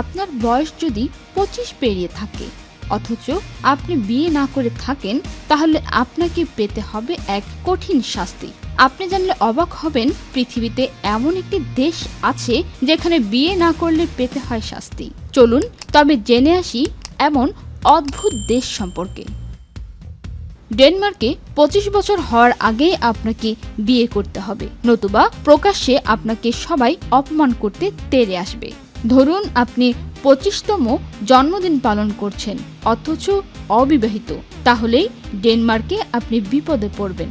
আপনার বয়স যদি পঁচিশ পেরিয়ে থাকে, অথচ আপনি বিয়ে না করে থাকেন, তাহলে আপনাকে পেতে হবে এক কঠিন শাস্তি। আপনি জানলে অবাক হবেন, পৃথিবীতে এমন একটি দেশ আছে যেখানে বিয়ে না করলে পেতে হয় শাস্তি। চলুন, তবে জেনে আসি এমন অদ্ভুত দেশ সম্পর্কে। ডেনমার্কে পঁচিশ বছর হওয়ার আগেই আপনাকে বিয়ে করতে হবে, নতুবা প্রকাশ্যে আপনাকে সবাই অপমান করতে তেরে আসবে। ধরুন আপনি পঁচিশতম জন্মদিন পালন করছেন, অথচ অবিবাহিত, তাহলেই ডেনমার্কে আপনি বিপদে পড়বেন।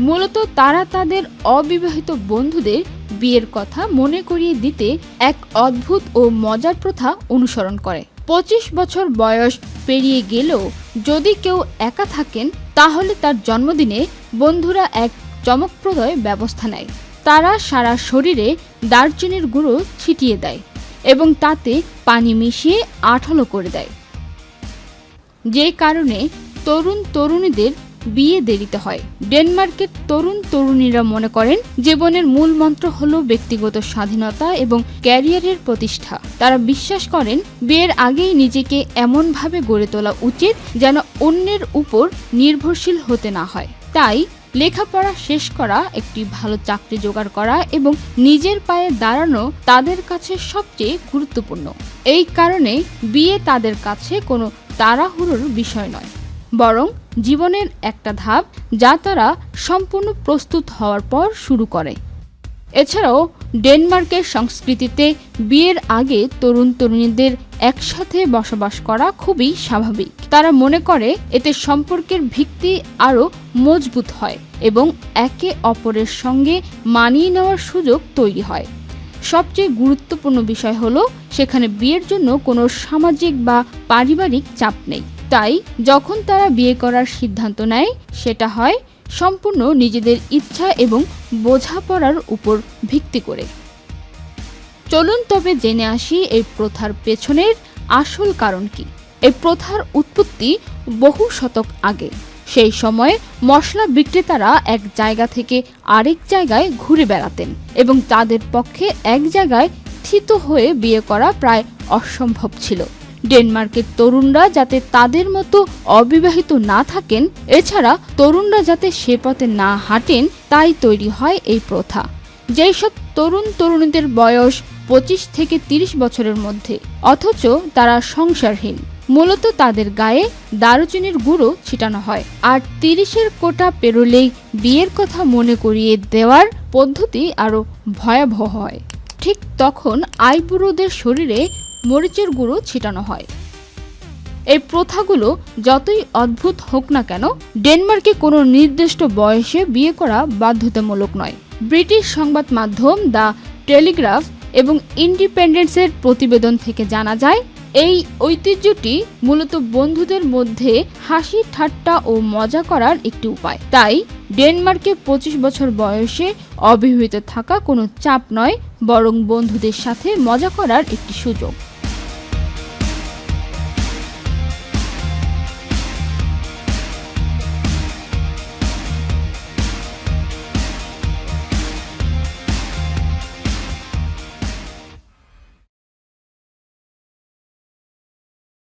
মূলত তারা তাদের অবিবাহিত বন্ধুদের বিয়ের কথা মনে করিয়ে দিতে এক অদ্ভুত ও মজার প্রথা অনুসরণ করে। পঁচিশ বছর বয়স পেরিয়ে গেলেও যদি কেউ একা থাকেন, তাহলে তার জন্মদিনে বন্ধুরা এক চমকপ্রদয় ব্যবস্থা নেয়। তারা সারা শরীরে দারচিনির গুঁড়ো ছিটিয়ে দেয় এবং তাতে পানি মিশিয়ে আঠালো করে দেয়। যে কারণে তরুণ তরুণীদের বিয়ে দেরিতে হয়। ডেনমার্কের তরুণ তরুণীরা মনে করেন, জীবনের মূল মন্ত্র হল ব্যক্তিগত স্বাধীনতা এবং ক্যারিয়ারের প্রতিষ্ঠা। তারা বিশ্বাস করেন, বিয়ের আগেই নিজেকে এমনভাবে গড়ে তোলা উচিত যেন অন্যের উপর নির্ভরশীল হতে না হয়। তাই লেখাপড়া শেষ করা, একটি ভালো চাকরি জোগাড় করা এবং নিজের পায়ে দাঁড়ানো তাদের কাছে সবচেয়ে গুরুত্বপূর্ণ। এই কারণে বিয়ে তাদের কাছে কোনো তাড়াহুড়োর বিষয় নয়, বরং জীবনের একটা ধাপ যা তারা সম্পূর্ণ প্রস্তুত হওয়ার পর শুরু করে। এছাড়াও ডেনমার্কের সংস্কৃতিতে বিয়ের আগে তরুণ তরুণীদের একসাথে বসবাস করা খুবই স্বাভাবিক। তারা মনে করে এতে সম্পর্কের ভিত্তি আরও মজবুত হয় এবং একে অপরের সঙ্গে মানিয়ে নেওয়ার সুযোগ তৈরি হয়। সবচেয়ে গুরুত্বপূর্ণ বিষয় হলো সেখানে বিয়ের জন্য কোনো সামাজিক বা পারিবারিক চাপ নেই। তাই যখন তারা বিয়ে করার সিদ্ধান্ত নেয়, সেটা হয় সম্পূর্ণ নিজেদের ইচ্ছা এবং বোঝাপড়ার উপর ভিত্তি করে। চলুন তবে জেনে আসি এই প্রথার পেছনের আসল কারণ কি। এই প্রথার উৎপত্তি বহু শতক আগে। সেই সময়ে মশলা বিক্রেতারা এক জায়গা থেকে আরেক জায়গায় ঘুরে বেড়াতেন এবং তাদের পক্ষে এক জায়গায় স্থিত হয়ে বিয়ে করা প্রায় অসম্ভব ছিল। ডেনমার্কের তরুণরা যাতে তাদের মতো অবিবাহিত না থাকেন, এছাড়া তরুণরা যাতে সে পথে না হাঁটেন, তাই তৈরি হয় এই প্রথা। যেই সব তরুণ তরুণীদের বয়স পঁচিশ থেকে তিরিশ বছরের মধ্যে, অথচ তারা সংসারহীন। মূলত তাদের গায়ে দারুচিনির গুঁড়ো ছিটানো হয়। আর তিরিশের কোটা পেরোলেই বিয়ের কথা মনে করিয়ে দেওয়ার পদ্ধতি আরও ভয়াবহ হয়। ঠিক তখন আইবুড়োদের শরীরে মরিচের গুঁড়ো ছিটানো হয়। এই প্রথাগুলো যতই অদ্ভুত হোক না কেন, ডেনমার্কে কোনো নির্দিষ্ট বয়সে বিয়ে করা বাধ্যতামূলক নয়। ব্রিটিশ সংবাদ মাধ্যম দ্য টেলিগ্রাফ এবং ইন্ডিপেন্ডেন্সের প্রতিবেদন থেকে জানা যায়, এই ঐতিহ্যটি মূলত বন্ধুদের মধ্যে হাসি, ঠাট্টা ও মজা করার একটি উপায়। তাই ডেনমার্কে পঁচিশ বছর বয়সে অবিবাহিত থাকা কোনো চাপ নয়, বরং বন্ধুদের সাথে মজা করার একটি সুযোগ।